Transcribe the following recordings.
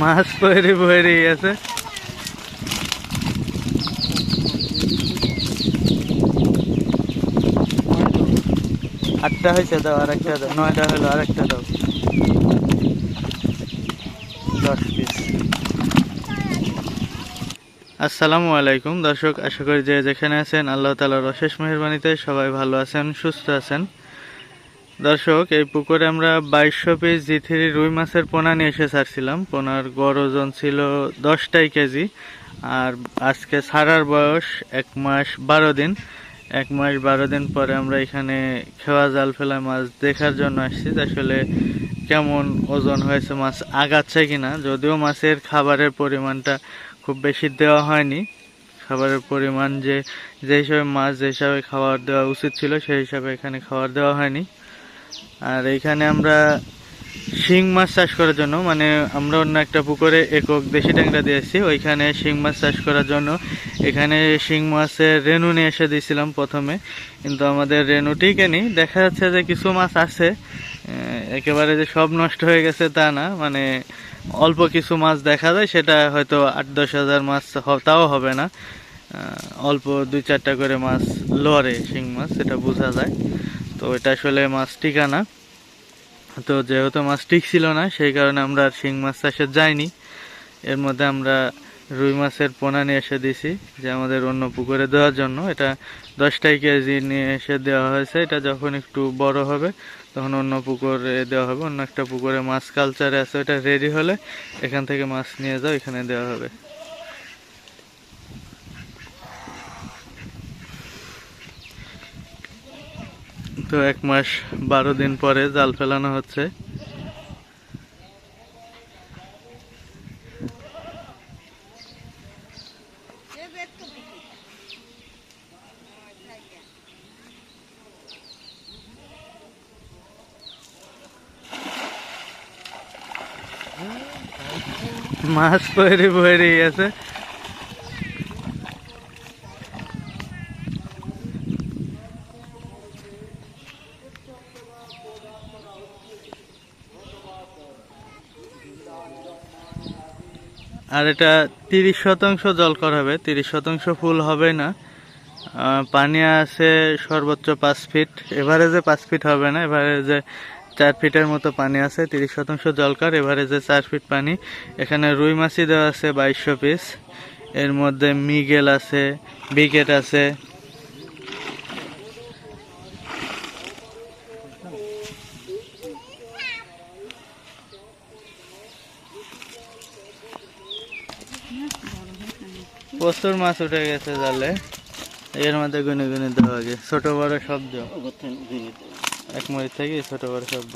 মাছ পয়রে পয়রে গেছে। আটটা হয়েছে দাও, আরেকটা দাও। নয়টা হলো আর একটা দাও। দশ পিস আসসালামু আলাইকুম দর্শক, আশা করি যে যেখানে আছেন, আল্লাহ তালার অশেষ মেহরবানিতে সবাই ভালো আছেন, সুস্থ আছেন। দর্শক, এই পুকুরে আমরা বাইশশো পিস জি থ্রি রুই মাছের পোনা নিয়ে এসে ছাড়ছিলাম। পোনার গড় ওজন ছিল দশটাই কেজি আর আজকে ছাড়ার বয়স এক মাস বারো দিন। এক মাস বারো দিন পরে আমরা এখানে খেওয়া জাল ফেলা মাছ দেখার জন্য আসছি। আসলে কেমন ওজন হয়েছে মাছ আগাচ্ছে কিনা, যদিও মাছের খাবারের পরিমাণটা খুব বেশি দেওয়া হয়নি। খাবারের পরিমাণ যে যে হিসাবে মাছ যে হিসাবে খাবার দেওয়া উচিত ছিল, সেই হিসাবে এখানে খাবার দেওয়া হয়নি। আর এইখানে আমরা শিং মাছ চাষ করার জন্য মানে আমরা অন্য একটা পুকুরে একক দেশি ট্যাংরা দিয়েছি ওইখানে শিং মাছ চাষ করার জন্য। এখানে শিং মাছের রেনু নিয়ে এসে দিয়েছিলাম প্রথমে, কিন্তু আমাদের রেনু টিকেনি দেখা যাচ্ছে যে কিছু মাছ আছে একেবারে যে সব নষ্ট হয়ে গেছে তা না মানে অল্প কিছু মাছ দেখা যায়, সেটা হয়তো আট দশ হাজার মাছ তাও হবে না। অল্প দুই চারটা করে মাছ লড়ে শিং মাছ, সেটা বোঝা যায়। তো এটা আসলে মাছ টিকানা তো যেহেতু মাছ ঠিক ছিল না, সেই কারণে আমরা আর শিং মাছ চাষে যাইনি। এর মধ্যে আমরা রুই মাছের পোনা নিয়ে এসে দিছি যে আমাদের অন্য পুকুরে দেওয়ার জন্য। এটা দশটাই কেজি নিয়ে এসে দেওয়া হয়েছে। এটা যখন একটু বড় হবে, তখন অন্য পুকুরে দেওয়া হবে। অন্য একটা পুকুরে মাছ কালচারে আছে, ওটা রেডি হলে এখান থেকে মাছ নিয়ে যাও, এখানে দেওয়া হবে। তো এক মাস বারো দিন পরে জাল ফেলানো হচ্ছে। মাছ পয়রে পয়রে গেছে আর এটা তিরিশ শতাংশ জল করা হবে, তিরিশ শতাংশ ফুল হবে না। পানি আছে সর্বোচ্চ পাঁচ ফিট, এভারেজে পাঁচ ফিট হবে না, এভারেজে চার ফিটের মতো পানি আছে, তিরিশ শতাংশ জলকার এভারেজে চার ফিট পানি। এখানে রুই মাছি দেওয়া আছে বাইশশো পিস, এর মধ্যে মিগেল আছে বিকেট আছে প্রচুর মাছ উঠে গেছে জালে। এর মধ্যে গুনে গুনে দেওয়া আগে। ছোট বড় শব্দ। এক মরিচ থেকে ছোট বড় শব্দ।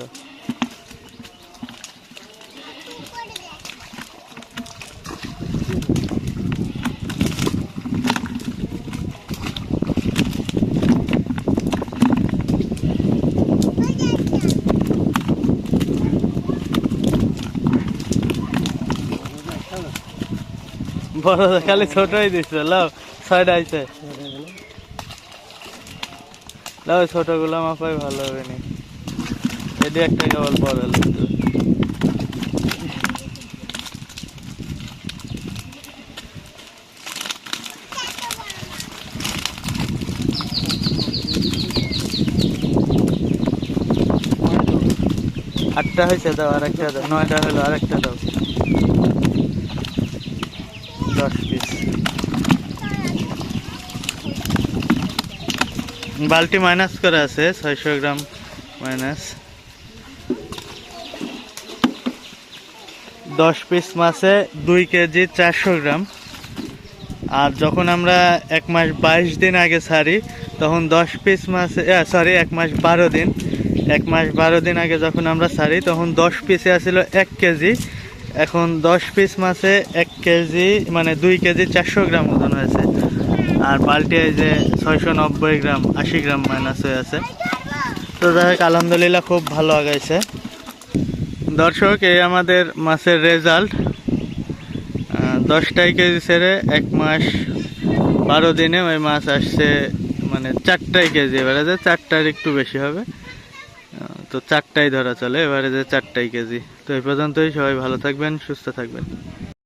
বড় খালি ছোটই দিচ্ছে লাও, ছয়টা আইছে। লাও ছোটগুলো মাপাই ভালো হবে নি। এটি একটা কেবল বড় লাগবে আটটা হয়েছে দাও, আরেকটা দাও, নয়টা হলো আরেকটা দাও। দশ পিস বালতি মাইনাস করে আছে, ছয়শো গ্রাম মাইনাস। দশ পিস মাছে দুই কেজি চারশো গ্রাম। আর যখন আমরা এক মাস বাইশ দিন আগে ছাড়ি, তখন দশ পিস মাছে সরি এক মাস বারো দিন। এক মাস বারো দিন আগে যখন আমরা ছাড়ি, তখন দশ পিসে আসছিল এক কেজি। এখন দশ পিস মাছে এক কেজি মানে দুই কেজি চারশো গ্রাম ওজন হয়েছে। আর এই যে ছয়শো নব্বই গ্রাম, আশি গ্রাম মাইনাস হয়ে আছে। তো যাই আলহামদুলিল্লাহ খুব ভালো আগাইছে। দর্শক, এই আমাদের মাছের রেজাল্ট দশটাই কেজি ছেড়ে এক মাস বারো দিনে ওই মাছ আসছে মানে চারটাই কেজি, এবারে যে চারটার একটু বেশি হবে। তো চারটাই ধরা চলে, এবারে যে চারটাই কেজি। তো এই পর্যন্তই, সবাই ভালো থাকবেন, সুস্থ থাকবেন।